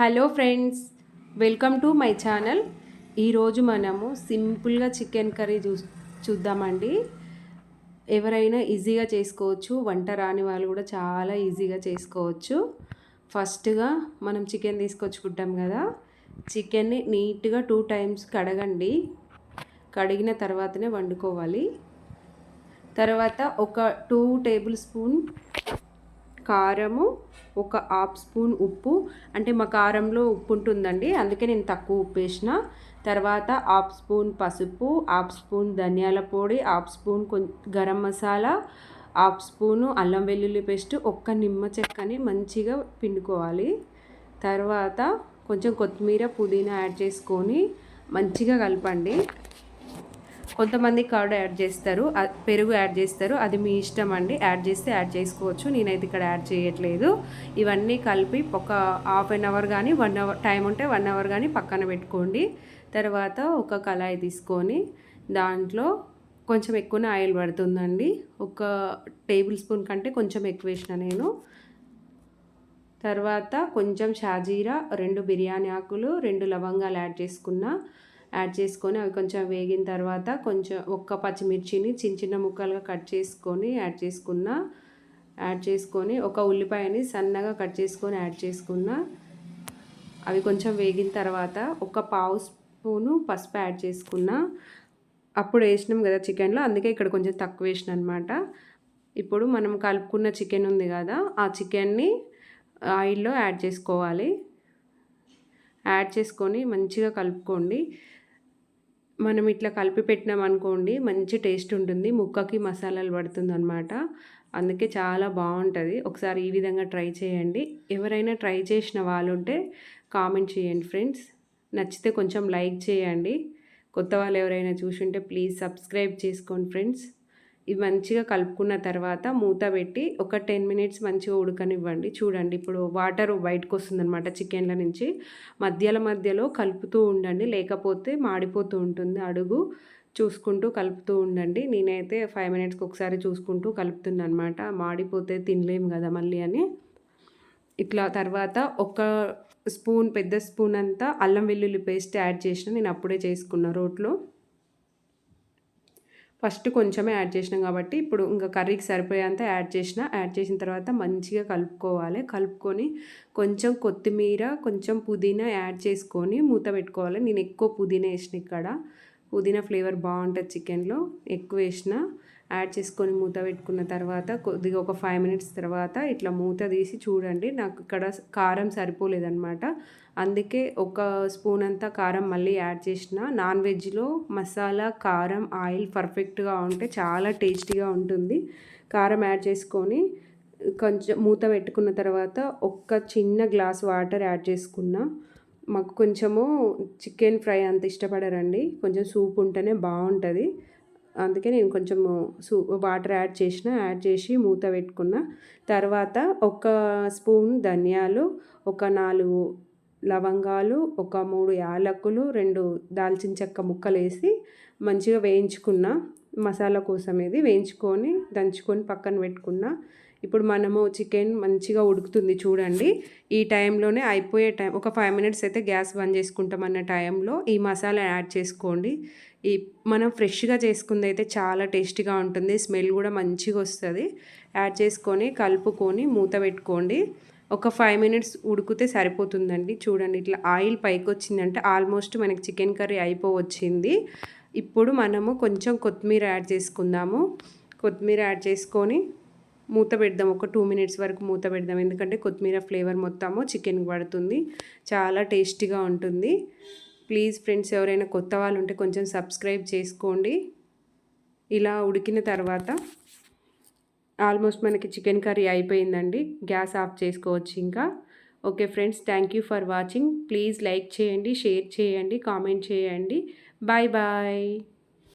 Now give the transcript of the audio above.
Hello friends welcome to my channel. ఈరోజు మనము సింపుల్గా చికెన్ కర్రీ చూ చూద్దామండి. ఎవరైనా ఈజీగా చేసుకోవచ్చు వంట రాని వాళ్ళు కూడా చాలా ఈజీగా చేసుకోవచ్చు. ఫస్ట్గా మనం చికెన్ తీసుకొచ్చుకుంటాం కదా. చికెన్ని నీట్గా టూ టైమ్స్ కడగండి. కడిగిన తర్వాతనే వండుకోవాలి. తర్వాత ఒక టూ టేబుల్ స్పూన్ కారము ఒక హాఫ్ స్పూన్ ఉప్పు. అంటే మా కారంలో ఉప్పు ఉంటుందండి అందుకే నేను తక్కువ ఉప్పు వేసిన. తర్వాత హాఫ్ స్పూన్ పసుపు హాఫ్ స్పూన్ ధనియాల పొడి half spoon garam masala half spoon అల్లం వెల్లుల్లి పేస్ట్ ఒక్క నిమ్మ చెక్కని మంచిగా పిండుకోవాలి. తర్వాత కొంచెం కొత్తిమీర పుదీనా యాడ్ చేసుకొని మంచిగా కలపండి. కొంతమంది కర్డ్ యాడ్ చేస్తారు పెరుగు యాడ్ చేస్తారు అది మీ ఇష్టం అండి యాడ్ చేస్తే యాడ్ చేసుకోవచ్చు నేనైతే ఇక్కడ యాడ్ చేయట్లేదు. ఇవన్నీ కలిపి ఒక హాఫ్ అన్ అవర్ కానీ వన్ అవర్ టైం ఉంటే వన్ అవర్ కానీ పక్కన పెట్టుకోండి. తర్వాత ఒక కళాయి తీసుకొని దాంట్లో కొంచెం ఎక్కువనే ఆయిల్ పడుతుందండి. ఒక టేబుల్ స్పూన్ కంటే కొంచెం ఎక్కువ వేసిన నేను. తర్వాత కొంచెం షాజీరా రెండు బిర్యానీ ఆకులు రెండు లవంగాలు యాడ్ చేసుకున్న యాడ్ చేసుకొని అవి కొంచెం వేగిన తర్వాత కొంచెం ఒక్క పచ్చిమిర్చిని చిన్న చిన్న ముక్కలుగా కట్ చేసుకొని యాడ్ చేసుకున్న యాడ్ చేసుకొని ఒక ఉల్లిపాయని సన్నగా కట్ చేసుకొని యాడ్ చేసుకున్న అవి కొంచెం వేగిన తర్వాత ఒక పావు స్పూను పసుపు యాడ్ చేసుకున్న. అప్పుడు వేసినాం కదా చికెన్లో అందుకే ఇక్కడ కొంచెం తక్కువ వేసిన అనమాట ఇప్పుడు మనం కలుపుకున్న చికెన్ ఉంది కదా ఆ చికెన్ని ఆయిల్లో యాడ్ చేసుకోవాలి. యాడ్ చేసుకొని మంచిగా కలుపుకోండి. మనం ఇట్లా కలిపి పెట్టినాం అనుకోండి మంచి టేస్ట్ ఉంటుంది. ముక్కకి మసాలాలు పడుతుంది అనమాట అందుకే చాలా బాగుంటుంది. ఒకసారి ఈ విధంగా ట్రై చేయండి. ఎవరైనా ట్రై చేసిన వాళ్ళు ఉంటే కామెంట్ చేయండి ఫ్రెండ్స్. నచ్చితే కొంచెం లైక్ చేయండి. కొత్త వాళ్ళు ఎవరైనా చూసుంటే ప్లీజ్ సబ్స్క్రైబ్ చేసుకోండి ఫ్రెండ్స్. ఇవి మంచిగా కలుపుకున్న తర్వాత మూత పెట్టి ఒక టెన్ మినిట్స్ మంచిగా ఉడకనివ్వండి. చూడండి ఇప్పుడు వాటర్ బయటకు వస్తుందన్నమాట చికెన్ల నుంచి. మధ్యలో మధ్యలో కలుపుతూ ఉండండి లేకపోతే మాడిపోతూ ఉంటుంది అడుగు. చూసుకుంటూ కలుపుతూ ఉండండి. నేనైతే ఫైవ్ మినిట్స్కి ఒకసారి చూసుకుంటూ కలుపుతున్నాను అనమాట మాడిపోతే తినలేము కదా మళ్ళీ అని. ఇట్లా తర్వాత ఒక స్పూన్ పెద్ద స్పూన్ అంతా అల్లం వెల్లుల్లి పేస్ట్ యాడ్ చేసిన నేను అప్పుడే చేసుకున్న రోట్లో. ఫస్ట్ కొంచెమే యాడ్ చేసినాం కాబట్టి ఇప్పుడు ఇంకా కర్రీకి సరిపోయేంత యాడ్ చేసిన యాడ్ చేసిన తర్వాత మంచిగా కలుపుకోవాలి. కలుపుకొని కొంచెం కొత్తిమీర కొంచెం పుదీనా యాడ్ చేసుకొని మూత పెట్టుకోవాలి. నేను ఎక్కువ పుదీనా వేసిన ఇక్కడ. పుదీనా ఫ్లేవర్ బాగుంటుంది చికెన్లో. ఎక్కువ వేసిన యాడ్ చేసుకొని మూత పెట్టుకున్న తర్వాత కొద్దిగా ఒక ఫైవ్ మినిట్స్ తర్వాత ఇట్లా మూత తీసి చూడండి. నాకు ఇక్కడ కారం సరిపోలేదన్నమాట. అందుకే ఒక స్పూన్ అంతా కారం మళ్ళీ యాడ్ చేసిన. నాన్ వెజ్లో మసాలా కారం ఆయిల్ పర్ఫెక్ట్గా ఉంటే చాలా టేస్టీగా ఉంటుంది. కారం యాడ్ చేసుకొని కొంచెం మూత పెట్టుకున్న తర్వాత ఒక్క చిన్న గ్లాస్ వాటర్ యాడ్ చేసుకున్నా. మాకు కొంచెము చికెన్ ఫ్రై అంత ఇష్టపడరండి. కొంచెం సూప్ ఉంటేనే బాగుంటుంది. అందుకే నేను కొంచెము సూ వాటర్ యాడ్ చేసిన యాడ్ చేసి మూత పెట్టుకున్న. తర్వాత ఒక స్పూన్ ధనియాలు ఒక నాలుగు లవంగాలు ఒక మూడు యాలకులు రెండు దాల్చిన చెక్క ముక్కలు వేసి మంచిగా వేయించుకున్న మసాలా కోసం ఇది వేయించుకొని దంచుకొని పక్కన పెట్టుకున్న ఇప్పుడు మనము చికెన్ మంచిగా ఉడుకుతుంది చూడండి. ఈ టైంలోనే అయిపోయే టైం ఒక ఫైవ్ మినిట్స్ అయితే గ్యాస్ బంద్ చేసుకుంటామన్న టైంలో ఈ మసాలా యాడ్ చేసుకోండి. ఈ మనం ఫ్రెష్గా చేసుకుంది అయితే చాలా టేస్టీగా ఉంటుంది స్మెల్ కూడా మంచిగా వస్తుంది. యాడ్ చేసుకొని కలుపుకొని మూత పెట్టుకోండి. ఒక ఫైవ్ మినిట్స్ ఉడికితే సరిపోతుందండి. చూడండి ఇట్లా ఆయిల్ పైకి వచ్చిందంటే ఆల్మోస్ట్ మనకి చికెన్ కర్రీ అయిపోవచ్చింది. ఇప్పుడు మనము కొంచెం కొత్తిమీర యాడ్ చేసుకుందాము. కొత్తిమీర యాడ్ చేసుకొని మూత పెడదాం ఒక టూ మినిట్స్ వరకు మూత పెడదాం. ఎందుకంటే కొత్తిమీర ఫ్లేవర్ మొత్తము చికెన్కి పడుతుంది. చాలా టేస్టీగా ఉంటుంది. ప్లీజ్ ఫ్రెండ్స్ ఎవరైనా కొత్త వాళ్ళు ఉంటే కొంచెం సబ్స్క్రైబ్ చేసుకోండి. ఇలా ఉడికిన తర్వాత ఆల్మోస్ట్ మనకి చికెన్ కర్రీ అయిపోయిందండి. గ్యాస్ ఆఫ్ చేసుకోవచ్చు ఇంకా. Okay friends thank you for watching please like చేయండి షేర్ చేయండి కామెంట్ చేయండి. Bye bye